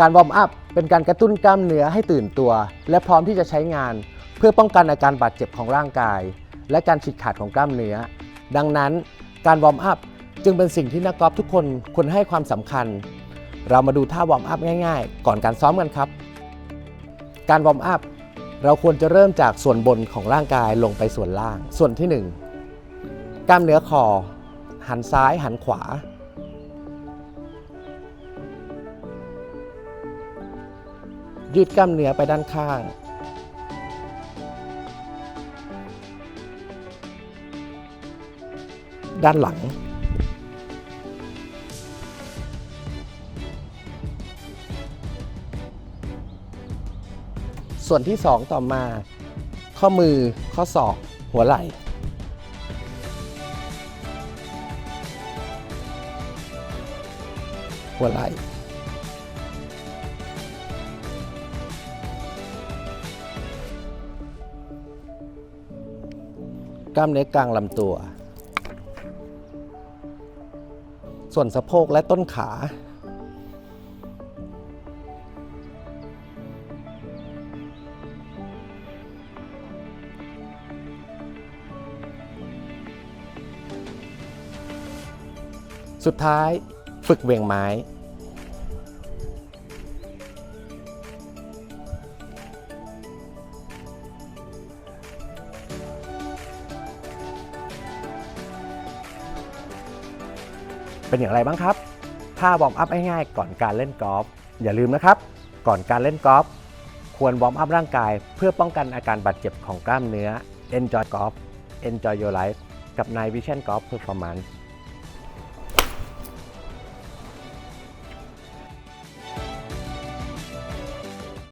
การวอร์มอัพเป็นการกระตุ้นกล้ามเนื้อให้ตื่นตัว และพร้อมที่จะใช้งาน เพื่อป้องกันอาการบาดเจ็บของร่างกาย และการฉีกขาดของกล้ามเนื้อ ดังนั้น การวอร์มอัพจึงเป็นสิ่งที่นักกอล์ฟทุกคนควรให้ความสำคัญ เรามาดูท่าวอร์มอัพง่ายๆ ก่อนการซ้อมกันครับ การวอร์มอัพเราควรจะเริ่มจากส่วนบนของร่างกายลงไปส่วนล่าง ส่วนที่ 1 กล้ามเนื้อคอ หันซ้ายหันขวา ยืดกล้ามเนื้อไปด้านข้าง ด้านหลัง ส่วนที่ 2 ต่อมา ข้อมือข้อศอก หัวไหล่หัวไหล่ กล้ามเนื้อกลางลำตัว ส่วนสะโพกและต้นขา สุดท้ายฝึกเวียงไม้ เป็นอย่างไรบ้างครับ ถ้าวอร์มอัพง่ายๆก่อนการเล่นกอล์ฟอย่าลืมนะครับ ก่อนการเล่นกอล์ฟควรวอร์มอัพร่างกาย เพื่อป้องกันอาการบาดเจ็บของกล้ามเนื้อ Enjoy Golf Enjoy Your Life กับ Night Vision Golf Performance